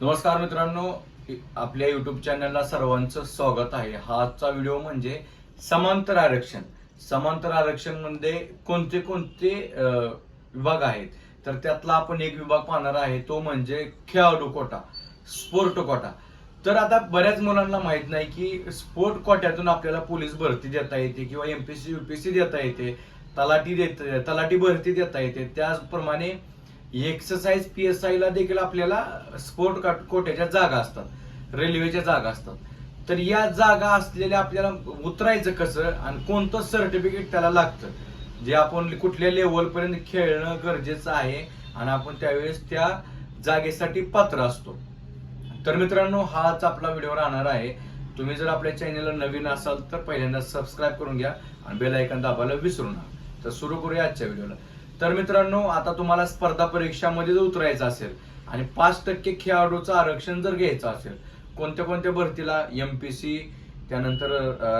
नमस्कार मित्रांनो आपल्या युट्यूब चॅनलला सर्वांचं स्वागत आहे. हा आजचा व्हिडिओ म्हणजे समांतर आरक्षण. समांतर आरक्षणमध्ये कोणते कोणते विभाग आहेत? तर त्यातला आपण एक विभाग पाहणार आहे तो म्हणजे खेळाडू कोटा स्पोर्ट कोटा. तर आता बऱ्याच मुलांना माहीत नाही की स्पोर्ट कोट्यातून आपल्याला पोलीस भरती देता येते किंवा एमपीसी युपीसी देता येते तलाठी देत तलाठी भरती देता येते. त्याचप्रमाणे एक्सरसाइज पी एस आय ला देखील आपल्याला स्पोर्ट कोट्याच्या जागा असतात. रेल्वेच्या जागा असतात. तर या जागा असलेल्या आपल्याला उतरायचं कसं आणि कोणतं सर्टिफिकेट त्याला लागतं? जे आपण कुठल्या लेवलपर्यंत खेळणं गरजेचं आहे आणि आपण त्यावेळेस त्या जागेसाठी पात्र असतो. तर मित्रांनो हाच आपला व्हिडिओ राहणार आहे. तुम्ही जर आपल्या चॅनलला नवीन असाल तर पहिल्यांदा सबस्क्राईब करून घ्या आणि बेल ऐकन दाबायला विसरू नका. तर सुरू करूया आजच्या व्हिडिओला तर मित्रांनो आता तुम्हाला स्पर्धा परीक्षामध्ये जर उतरायचं असेल आणि पाच टक्के खेळाडूचं आरक्षण जर घ्यायचं असेल कोणत्या कोणत्या भरतीला? एम पी सी त्यानंतर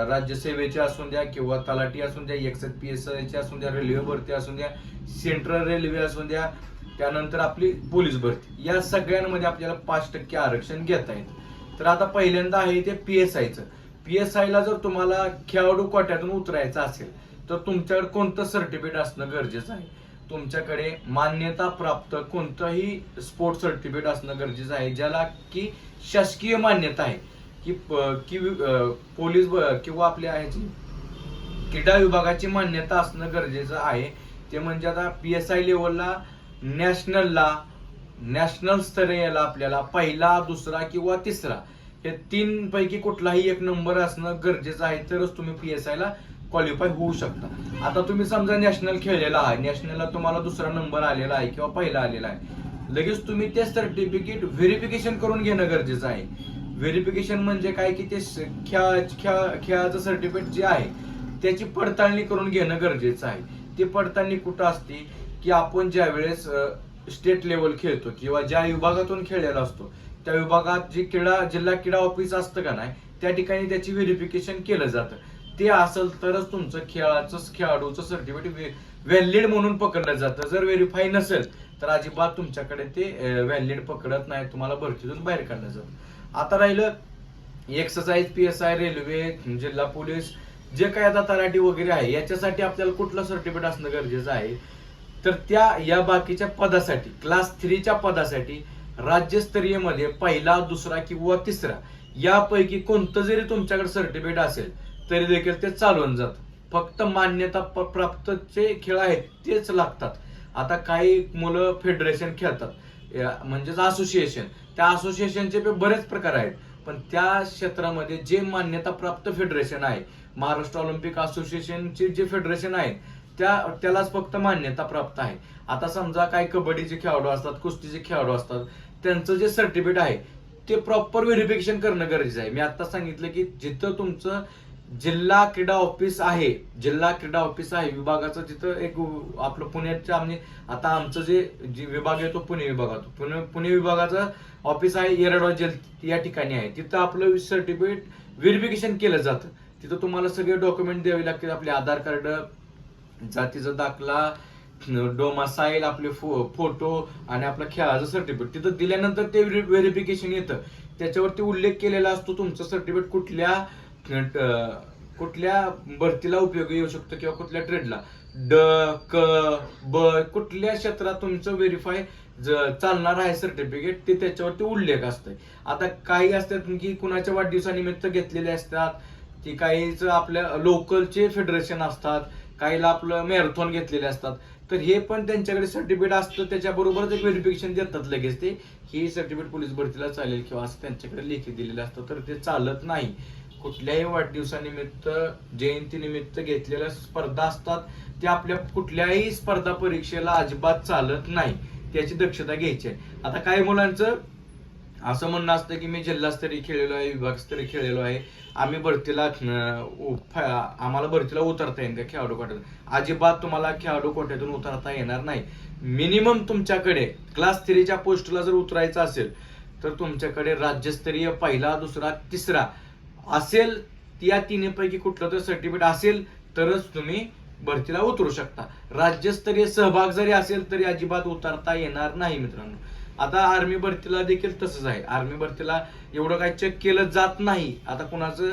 राज्यसेवेची असून द्या किंवा तलाठी असून द्या एक्स पी एस आयची असून द्या रेल्वे भरती असून द्या सेंट्रल रेल्वे असून द्या त्यानंतर आपली पोलीस भरती. या सगळ्यांमध्ये आपल्याला पाच टक्के आरक्षण घेता येतं. तर आता पहिल्यांदा आहे ते पी एस आयचं पी एस आयला जर तुम्हाला खेळाडू कोट्यातून उतरायचं असेल तर तुमच्याकडे कोणतं सर्टिफिकेट असणं गरजेचं आहे? तुमच्याकडे मान्यता प्राप्त कोणतंही स्पोर्ट सर्टिफिकेट असणं गरजेचं आहे ज्याला की शासकीय मान्यता आहे. की की पोलीस ब- किंवा आपल्या ह्याची क्रीडा विभागाची मान्यता असणं गरजेचं आहे. ते म्हणजे आता पी एस आय लेवलला नॅशनलला नॅशनल स्तरीयला आपल्याला पहिला दुसरा किंवा तिसरा हे तीनपैकी कुठलाही एक नंबर असणं गरजेचं आहे. तरच तुम्ही पी एस आयला क्वालिफाय होऊ शकता. आता तुम्ही समजा नॅशनल खेळलेला आहे. नॅशनलला तुम्हाला दुसरा नंबर आलेला आहे किंवा पहिला आलेला आहे. लगेच तुम्ही ते सर्टिफिकेट व्हेरिफिकेशन करून घेणं गरजेचं आहे. व्हेरिफिकेशन म्हणजे काय? की ते खेळा खेळ खेळ खेळाचं सर्टिफिकेट जे आहे त्याची पडताळणी करून घेणं गरजेचं आहे. ती पडताळणी कुठं असते? की आपण ज्या वेळेस स्टेट लेवल खेळतो किंवा ज्या विभागातून खेळलेला असतो त्या विभागात जे क्रीडा जिल्हा क्रीडा ऑफिस असतं का नाही त्या ठिकाणी त्याची व्हेरिफिकेशन केलं जातं. ते असेल तरच तुमचं खेळाचं खेळाडूचं सर्टिफिकेट व्हॅलिड म्हणून पकडलं जातं. जर व्हेरीफाय नसेल तर अजिबात तुमच्याकडे ते व्हॅलिड पकडत नाही. तुम्हाला भरतीतून बाहेर काढलं जातं. आता राहिलं exercise P S I railway जिल्हा पोलीस जे काय आता तलाठी वगैरे आहे याच्यासाठी आपल्याला कुठलं सर्टिफिकेट असणं गरजेचं आहे? तर त्या या बाकीच्या पदासाठी क्लास थ्रीच्या पदासाठी राज्यस्तरीयमध्ये पहिला दुसरा किंवा तिसरा यापैकी कोणतं जरी तुमच्याकडे सर्टिफिकेट असेल तरी देखील ते चालवून जात. फक्त मान्यता प- प्राप्तचे खेळ आहेत तेच लागतात. आता काही मुलं फेडरेशन खेळतात. म्हणजेच असोसिएशन. त्या असोसिएशनचे बरेच प्रकार आहेत. पण त्या क्षेत्रामध्ये जे मान्यता प्राप्त फेडरेशन आहे महाराष्ट्र ऑलिम्पिक असोसिएशनचे जे फेडरेशन आहे त्या त्यालाच फक्त मान्यता प्राप्त आहे. आता समजा काही कबड्डीचे खेळाडू असतात कुस्तीचे खेळाडू असतात त्यांचं जे सर्टिफिकेट आहे ते प्रॉपर व्हेरिफिकेशन करणं गरजेचं आहे. मी आता सांगितलं की जिथं तुमचं जिल्हा क्रीडा ऑफिस आहे. जिल्हा क्रीडा ऑफिस आहे. विभागाचं तिथं एक आपलं पुण्याच्या आम्ही आता आमचं जे जे विभाग आहे तो पुणे विभागात. पुणे पुणे विभागाचं ऑफिस आहे येरडवा जेल या ठिकाणी आहे. तिथं आपलं सर्टिफिकेट व्हेरिफिकेशन केलं जातं. तिथं तुम्हाला सगळे डॉक्युमेंट द्यावे लागतील. आपले आधार कार्ड जातीचा दाखला डोमासाईल आपले फो- फोटो आणि आपला खेळाचं सर्टिफिकेट तिथं दिल्यानंतर ते व्हेरिफिकेशन येतं. त्याच्यावरती उल्लेख केलेला असतो तुमचं सर्टिफिकेट कुठल्या कुठल्या भरतीला उपयोगी येऊ शकतो किंवा कुठल्या ट्रेडला ड क ब कुठल्या क्षेत्रात तुमचं व्हेरीफाय चालणार आहे सर्टिफिकेट ते त्याच्यावरती उल्लेख असतंय. आता काही असतात की कुणाच्या वाढदिवसानिमित्त घेतलेले असतात की काहीच आपल्या लोकलचे फेडरेशन असतात काहीला आपलं मॅरेथॉन घेतलेले असतात. तर हे पण त्यांच्याकडे सर्टिफिकेट असतं त्याच्याबरोबरच एक व्हेरिफिकेशन देतात लगेच ते. हे सर्टिफिकेट पोलीस भरतीला चालेल किंवा असं त्यांच्याकडे लेखी दिलेलं असतं तर ते चालत नाही. कुठल्याही वाढदिवसानिमित्त जयंतीनिमित्त घेतलेल्या स्पर्धा असतात त्या आपल्या कुठल्याही स्पर्धा परीक्षेला अजिबात चालत नाही. त्याची दक्षता घ्यायची आहे. आता काही मुलांचं? असं म्हणणं असतं की मी जिल्हास्तरीय खेळलेलो आहे विभागस्तरीय खेळलेलो आहे. आम्ही भरतीला आम्हाला भरतीला उतरता येईल त्या खेळाडू कोट्यातून? अजिबात तुम्हाला खेळाडू कोट्यातून उतरता येणार नाही. मिनिमम तुमच्याकडे क्लास थ्रीच्या पोस्टला जर उतरायचं असेल तर तुमच्याकडे राज्यस्तरीय पहिला दुसरा तिसरा असेल या तिन्हीपैकी कुठलं तर सर्टिफिकेट असेल तरच तुम्ही भरतीला उतरू शकता. राज्यस्तरीय सहभाग जरी असेल तरी अजिबात उतरता येणार नाही मित्रांनो. आता आर्मी भरतीला देखील तसंच आहे. आर्मी भरतीला एवढं काही चेक केलं जात नाही. आता कुणाचं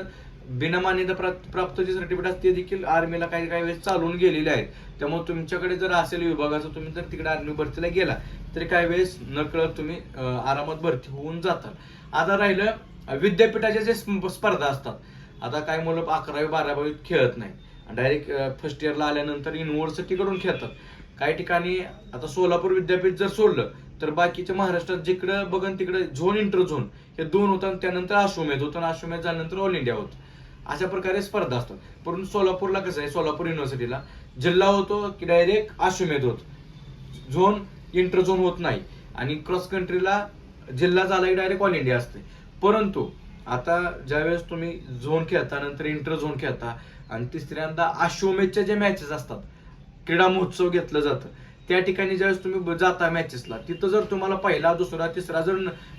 बिनमान्यता प्राप्त जे सर्टिफिकेट असते देखील आर्मीला काही काही वेळेस चालून गेलेले आहेत. त्यामुळे तुमच्याकडे जर असेल विभागाचं तुम्ही जर तिकडे आर्मी भरतीला गेला तरी काही वेळेस नकळत तुम्ही आरामात भरती होऊन जातात. आता राहिलं विद्यापीठाच्या जे स्पर्धा असतात आता काही मुलं अकरावी बारावी खेळत नाही डायरेक्ट फर्स्ट इयरला आल्यानंतर युनिव्हर्सिटीकडून खेळतात. काही ठिकाणी आता सोलापूर विद्यापीठ जर सोडलं तर बाकीच्या महाराष्ट्रात जिकडं बघन तिकडे झोन इंटर झोन हे दोन होतं आणि त्यानंतर आश्वमेध होतं आणि आश्वमेध झाल्यानंतर ऑल इंडिया होतं. अशा प्रकारे स्पर्धा असतात. परंतु सोलापूरला कसं आहे सोलापूर युनिव्हर्सिटीला जिल्हा होतो की डायरेक्ट आश्वमेध होत. झोन इंटर झोन होत नाही. आणि क्रॉस कंट्रीला जिल्हा झाला की डायरेक्ट ऑल इंडिया असते परंतु आता ज्यावेळेस तुम्ही झोन खेळता नंतर इंटर झोन खेळता आणि तिसऱ्यांदा अश्वमेधच्या जे मॅचेस असतात क्रीडा महोत्सव घेतलं जातं त्या ठिकाणी ज्यावेळेस तुम्ही जाता मॅचेसला तिथं जर तुम्हाला पहिला दुसरा तिसरा जर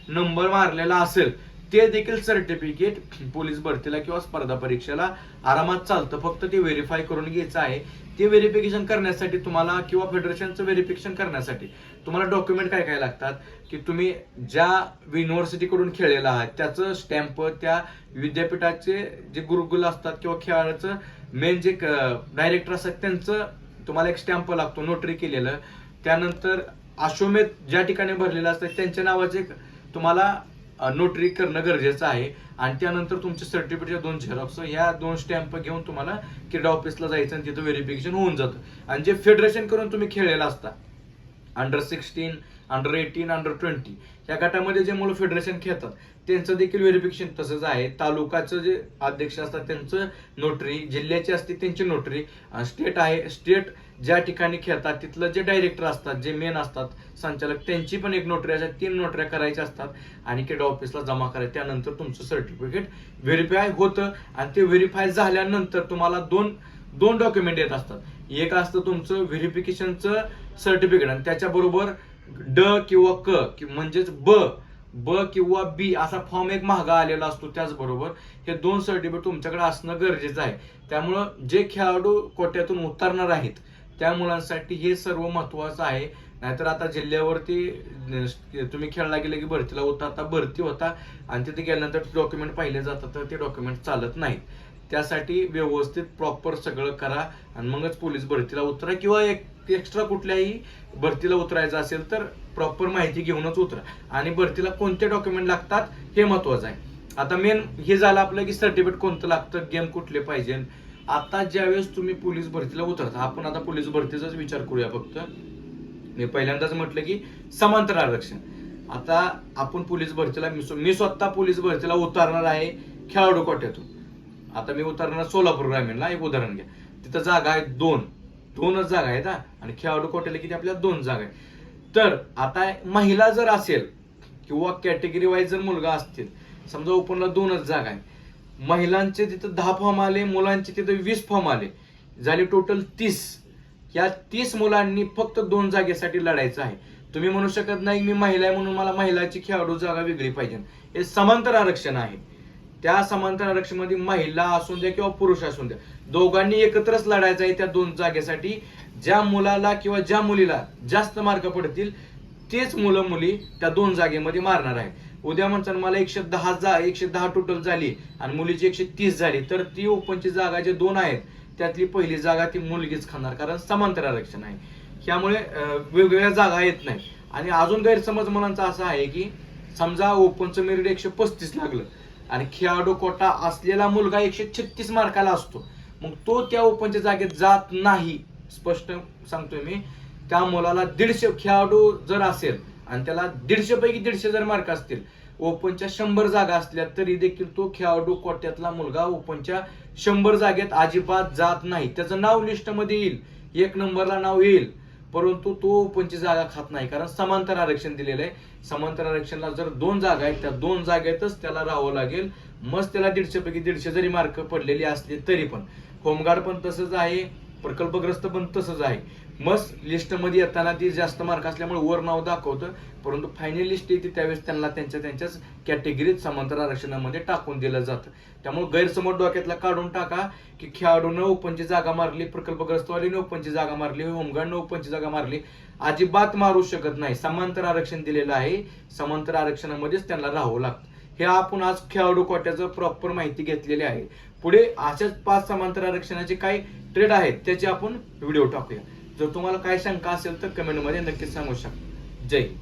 नंबर मारलेला असेल ते देखील सर्टिफिकेट पोलीस भरतीला किंवा स्पर्धा परीक्षेला आरामात चालतं. फक्त ते व्हेरीफाय करून घ्यायचं आहे. ते व्हेरिफिकेशन करण्यासाठी तुम्हाला किंवा फेडरेशनचं व्हेरिफिकेशन करण्यासाठी तुम्हाला डॉक्युमेंट काय काय लागतात? की तुम्ही ज्या युनिव्हर्सिटीकडून खेळलेला आहात त्याचं स्टॅम्प त्या विद्यापीठाचे जे गुरुकुल असतात किंवा खेळाचं मेन जे डायरेक्टर असतात त्यांचं तुम्हाला एक स्टॅम्प लागतो नोटरी केलेलं. त्यानंतर अश्वमेध ज्या ठिकाणी भरलेलं असतं त्यांच्या नावाचे एक तुम्हाला नोटरी करणं गरजेचं आहे. आणि त्यानंतर तुमचे सर्टिफिकेटच्या दोन झेरॉक्स ह्या दोन स्टॅम्प घेऊन तुम्हाला क्रीडा ऑफिसला जायचं आणि तिथं व्हेरिफिकेशन होऊन जातं. आणि जे फेडरेशन करून तुम्ही खेळलेला असता under sixteen under eighteen under twenty या गटामध्ये जे मुलं फेडरेशन खेळतात त्यांचं देखील व्हेरिफिकेशन तसंच आहे. तालुकाचं जे अध्यक्ष असतात त्यांचं नोटरी जिल्ह्याची असते त्यांची नोटरी स्टेट आहे. स्टेट ज्या ठिकाणी खेळतात तिथलं जे डायरेक्टर असतात जे मेन असतात संचालक त्यांची पण एक नोटरी अशा तीन नोटऱ्या करायच्या असतात. आणि क्रीडा ऑफिसला जमा करायचं. त्यानंतर तुमचं सर्टिफिकेट व्हेरीफाय होतं. आणि ते व्हेरीफाय झाल्यानंतर तुम्हाला दोन दोन डॉक्युमेंट येत असतात. एक असतं तुमचं व्हेरिफिकेशनचं सर्टिफिकेट आणि त्याच्याबरोबर ड किंवा क कि- म्हणजेच ब. ब किंवा बी असा फॉर्म एक महागा आलेला असतो त्याचबरोबर. हे दोन सर्टिफिकेट तुमच्याकडे असणं गरजेचं आहे. त्यामुळं जे खेळाडू कोट्यातून उतरणार आहेत त्या मुलांसाठी हे सर्व महत्वाचं आहे. नाहीतर आता जिल्ह्यावरती तुम्ही खेळला गेले की भरतीला होता आता भरती होता. आणि तिथे गेल्यानंतर डॉक्युमेंट पाहिले जातात तर ते डॉक्युमेंट चालत नाहीत. त्यासाठी व्यवस्थित प्रॉपर सगळं करा. आणि मगच पोलीस भरतीला उतरा किंवा एक एक्स्ट्रा कुठल्याही भरतीला उतरायचं असेल तर प्रॉपर माहिती घेऊनच उतरा. आणि भरतीला कोणते डॉक्युमेंट लागतात हे महत्वाचं आहे. आता मेन हे झालं आपलं की सर्टिफिकेट कोणतं लागतं गेम कुठले पाहिजे. आता ज्यावेळेस तुम्ही पोलीस भरतीला उतरता आपण आता पोलीस भरतीचाच विचार करूया फक्त. मी पहिल्यांदाच म्हटलं की समांतर आरक्षण. आता आपण पोलीस भरतीला मी मी स्वतः पोलीस भरतीला उतरणार आहे खेळाडू कोट्यातून. आता मी उतरणार सोलापूर ग्रामीणला एक उदाहरण घ्या. तिथं जागा आहे दोन. दोनच जागा आहेत हा. आणि खेळाडू कोट्याला किती? आपल्या दोन जागा आहेत. तर आता महिला जर असेल किंवा कॅटेगरी वाईज जर मुलगा असतील समजा ओपनला दोनच जागा आहे महिलांचे तिथं दहा फॉर्म आले मुलांचे तिथं वीस फॉर्म आले. झाले टोटल तीस. या तीस मुलांनी फक्त दोन जागेसाठी लढायचं आहे. तुम्ही म्हणू शकत नाही मी महिला आहे म्हणून मला महिलाची खेळाडू जागा वेगळी पाहिजे. हे समांतर आरक्षण आहे. त्या समांतर आरक्षणामध्ये महिला असून द्या किंवा पुरुष असून द्या दोघांनी एकत्रच लढायचं आहे त्या दोन जागेसाठी. ज्या मुलाला किंवा ज्या मुलीला जास्त मार्क पडतील तेच मुलं मुली त्या दोन जागेमध्ये मारणार आहे. उद्या म्हणतात मला एकशे दहा जा एकशे दहा टोटल झाली आणि मुलीची एकशे तीस झाली तर ती ओपनची जागा जे दोन आहेत त्यातली पहिली जागा ती मुलगीच खाणार कारण समांतर आरक्षण आहे. त्यामुळे वेगवेगळ्या जागा येत नाही आणि अजून गैरसमज मुलांचा असा आहे की समजा ओपनचं मेरिट एकशे पस्तीस लागलं आणि खेळाडू कोटा असलेला मुलगा एकशे छत्तीस मार्काला असतो. मग तो त्या ओपनच्या जागेत जात नाही स्पष्ट सांगतोय मी. त्या मुलाला दीडशे खेळाडू जर असेल आणि त्याला दीडशे पैकी दीडशे जर मार्क असतील ओपनच्या शंभर जागा असल्या तरी देखील तो खेळाडू कोट्यातला मुलगा ओपनच्या शंभर जागेत अजिबात जात नाही. त्याचं नाव लिस्टमध्ये येईल. एक नंबरला नाव येईल. परंतु तो ओपनची जागा खात नाही कारण समांतर आरक्षण दिलेलं आहे. समांतर आरक्षणला जर दोन जागा आहेत त्या दोन जागेतच त्याला राहावं लागेल. मग त्याला दीडशे पैकी दीडशे जरी मार्क पडलेले असले तरी पण. होमगार्ड पण तसंच आहे. प्रकल्पग्रस्त पण तसंच आहे. मस्त लिस्टमध्ये येताना ती जास्त मार्क असल्यामुळे वर नाव दाखवतं. परंतु फायनल लिस्ट येते त्यावेळेस त्यांना त्यांच्या त्यांच्याच कॅटेगरीत समांतर आरक्षणामध्ये टाकून दिलं जातं. त्यामुळे गैरसमज डोक्यातला काढून टाका की खेळाडूनं ओपनची जागा मारली प्रकल्पग्रस्तवालीने ओपनची जागा मारली होमगार्डनं ओपनची जागा मारली अजिबात मारू शकत नाही. समांतर आरक्षण दिलेलं आहे. समांतर आरक्षणामध्येच त्यांना राहावं लागतं. हे आपण आज खेळाडू कोट्याचं प्रॉपर माहिती घेतलेली आहे. पुढे अशाच पाच समांतर आरक्षणाचे काही ट्रेड आहेत त्याचे आपण व्हिडिओ टाकूया. जर तुम्हाला काय शंका असेल तर कमेंटमध्ये नक्कीच सांगू शकता. जय हिंद.